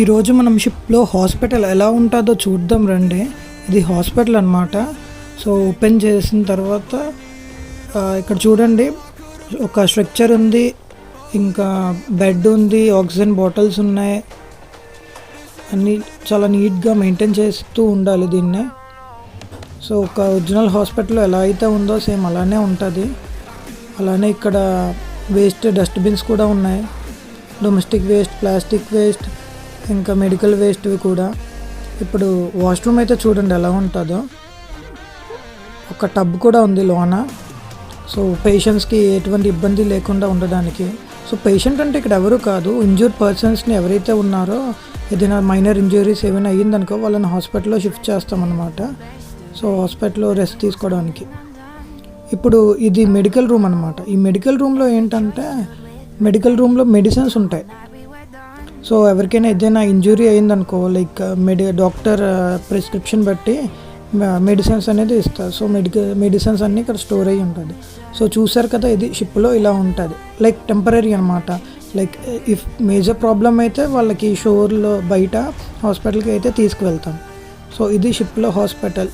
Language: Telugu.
ఈరోజు మనం షిప్లో హాస్పిటల్ ఎలా ఉంటుందో చూద్దాం రండి. ఇది హాస్పిటల్ అనమాట సో ఓపెన్ చేసిన తర్వాత ఇక్కడ చూడండి. ఒక స్ట్రక్చర్ ఉంది ఇంకా బెడ్ ఉంది ఆక్సిజన్ బాటిల్స్ ఉన్నాయి. అన్నీ చాలా నీట్గా మెయింటైన్ చేస్తూ ఉండాలి దీన్ని. సో ఒక ఒరిజినల్ హాస్పిటల్ ఎలా అయితే ఉందో సేమ్ అలానే ఉంటుంది. అలానే ఇక్కడ వేస్ట్ డస్ట్బిన్స్ కూడా ఉన్నాయి. డొమెస్టిక్ వేస్ట్ ప్లాస్టిక్ వేస్ట్ ఇంకా మెడికల్ వేస్ట్వి కూడా. ఇప్పుడు వాష్రూమ్ అయితే చూడండి ఎలా ఉంటుందో. ఒక టబ్ కూడా ఉంది లోన. సో పేషెంట్స్కి ఎటువంటి ఇబ్బంది లేకుండా ఉండడానికి. సో పేషెంట్ అంటే ఇక్కడ ఎవరు కాదు. ఇంజూర్డ్ పర్సన్స్ని ఎవరైతే ఉన్నారో ఏదైనా మైనర్ ఇంజురీస్ ఏమైనా అయ్యిందనుకో వాళ్ళని హాస్పిటల్లో షిఫ్ట్ చేస్తామన్నమాట. సో హాస్పిటల్లో రెస్ట్ తీసుకోవడానికి. ఇప్పుడు ఇది మెడికల్ రూమ్ అనమాట ఈ మెడికల్ రూమ్లో ఏంటంటే మెడికల్ రూమ్లో మెడిసిన్స్ ఉంటాయి. సో ఎవరికైనా ఏదైనా ఇంజురీ అయిందనుకో లైక్ మెడి డాక్టర్ ప్రిస్క్రిప్షన్ బట్టి uh, మెడిసిన్స్ అనేది ఇస్తారు. సో మెడికల్ మెడిసిన్స్ అన్నీ ఇక్కడ స్టోర్ అయ్యి ఉంటుంది. సో చూసారు కదా ఇది షిప్లో ఇలా ఉంటుంది. లైక్ టెంపరీ అనమాట లైక్ ఇఫ్ మేజర్ ప్రాబ్లం అయితే వాళ్ళకి షోర్లో బయట హాస్పిటల్కి అయితే తీసుకువెళ్తాం. సో ఇది షిప్లో హాస్పిటల్